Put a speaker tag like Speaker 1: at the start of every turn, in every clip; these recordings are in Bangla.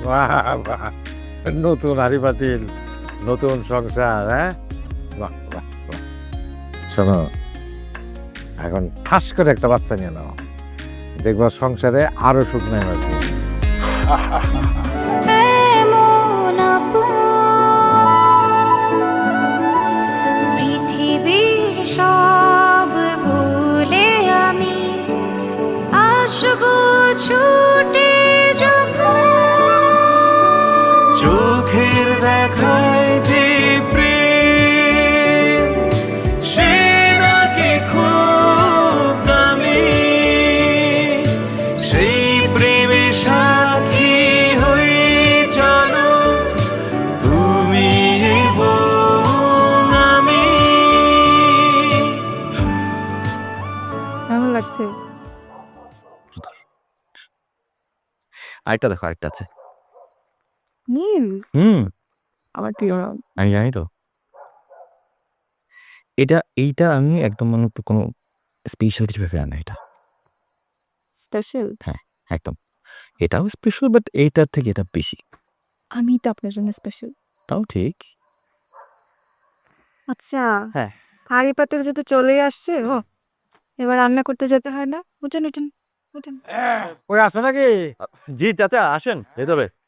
Speaker 1: বাহ, বাহ। নতুন হাড়ি পাতিল নতুন সংসার হ্যাঁ? বাহ বাহ শোনো এখন ঠাস করে একটা বাচ্চা নিয়ে নাও। দেখব সংসারে আরও সুখ নেই
Speaker 2: চোখের দেখায় যে প্রেম সে নাকি খুব দামি। সেই প্রেমে সাক্ষী হই চলো তুমি এবং আমি।
Speaker 3: কেমন লাগছে?
Speaker 4: আরেকটা দেখো আরেকটা আছে।
Speaker 3: নীল
Speaker 4: হুম।
Speaker 3: আমার প্রিয় রং।
Speaker 4: আমি জানি তো। এটা এইটা আমি একদম মানে কোনো স্পেশাল কিছু ভেবে আনা এটা।
Speaker 3: স্পেশাল হ্যাঁ
Speaker 4: একদম। এটাও স্পেশাল বাট এইটার থেকে এটা বেশি।
Speaker 3: আমি তো আপনার জন্য স্পেশাল
Speaker 4: তাও ঠিক।
Speaker 3: আচ্ছা।
Speaker 4: হ্যাঁ।
Speaker 3: হাড়ি পাতিল যেহেতু চলেই আসছে ও এবার রান্না করতে যেতে হয় না? উঠেন উঠেন উঠেন।
Speaker 1: ওই আছে নাকি?
Speaker 4: জি চাচা আসেন ভেতরে।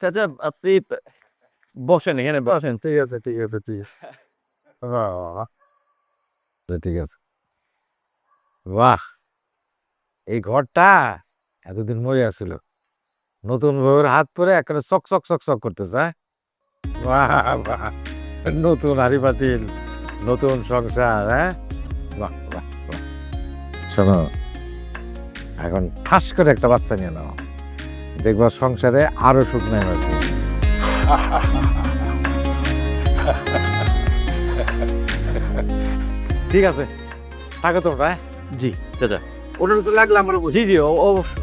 Speaker 4: চাচা আপনি বসেন এখানে বসেন,
Speaker 1: ঠিক আছে ঠিক আছে ঠিক আছে। ঠিক আছে। বাহ! এই ঘরটা এতদিন মরে আছিল নতুন বউয়ের হাত পরে একেবারে চক চক চক চক করতেছে হ্যাঁ? বাহ বাহ! নতুন হাড়ি পাতিল নতুন সংসার হ্যাঁ? বাহ বাহ! শোনো, এখন ঠাস করে একটা বাচ্চা নিয়ে নাও। দেখব সংসারে আরও সুখ নেই আছে ঠিক আছে থাকো তোমরা হ্যাঁ?
Speaker 4: জি চাচা
Speaker 1: ওটা তো লাগলে আমার
Speaker 4: জি জি ও- অবশ্যই।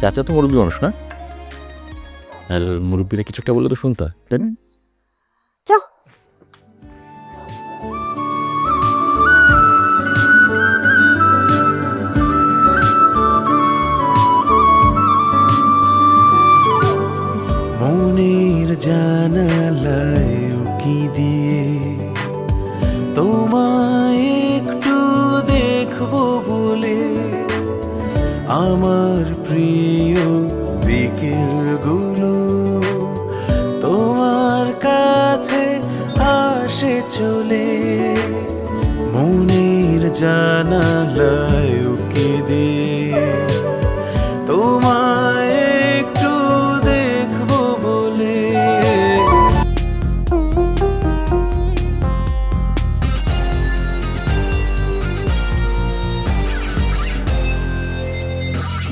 Speaker 4: চাচা তো মুরব্বী মানুষ না আর মুরব্বীরা কিছু একটা বললে তো শুনতে হয় তাই না?
Speaker 2: তোমায় একটু দেখব বলে আমার প্রিয় বিকেলগুলো তোমার কাছে আসে চলে। মনের জানালায় উকে দিয়ে